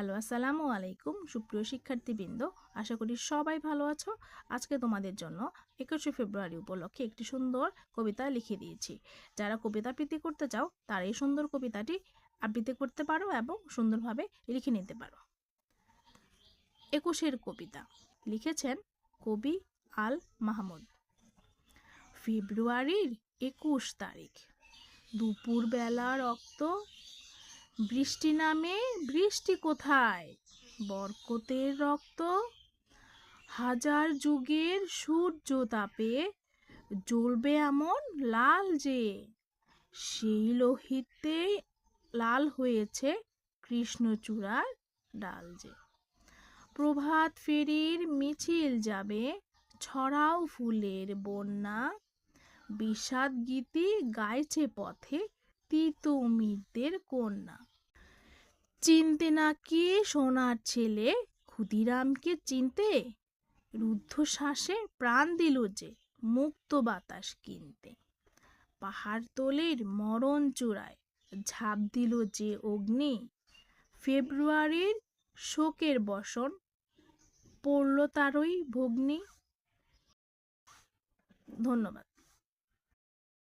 Hello, আসসালামু আলাইকুম সুপ্রিয় শিক্ষার্থীবৃন্দ। আশা করি সবাই ভালো আছো। আজকে তোমাদের জন্য একুশে ফেব্রুয়ারি উপলক্ষে একটি সুন্দর কবিতা লিখে দিয়েছি। যারা কবিতা আবৃত্তি করতে চাও, তারা এই সুন্দর কবিতাটি আবৃত্তি করতে পারো এবং সুন্দরভাবে লিখে নিতে পারো। একুশের কবিতা লিখেছেন কবি আল মাহমুদ। ফেব্রুয়ারির একুশ তারিখ। দুপুরবেলা রক্ত বৃষ্টি নামে, বৃষ্টি কোথায়? বরকতের রক্ত? হাজার যুগের সূর্য তাপে জ্বলবে এমন লাল যে, সেই লোহিতে লাল হয়েছে কৃষ্ণচূড়ার ডাল যে। প্রভাত ফেরির মিছিল যাবে, ছড়াও ফুলের বন্যা। বিষাদ গীতি গাইছে পথে তিতুমিরদের কন্যা। চিনতে না কে সোনার ছেলে ক্ষুদিরামকে চিনতে রুদ্ধশ্বাসে প্রাণ দিল যে মুক্ত বাতাস কিনতে। পাহাড়তলের মরণ চূড়ায় ঝাঁপ দিল যে অগ্নি। ফেব্রুয়ারির শোকের বসন পড়ল তারই ভগ্নি। ধন্যবাদ।